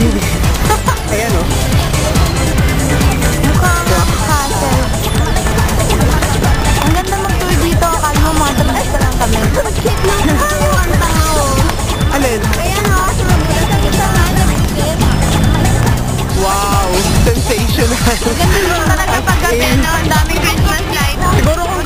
Ano ba? Ayan o. Mukhang hassle. Ang ganda mag-tour dito. Akala mo mga talas na lang kami. Ang cute lang. Ayaw, ang tanga o. Alin? Ayan na Wow! Sensational! Ang ganda talaga pag gabi, no? Ang daming Christmas lights. Siguro kung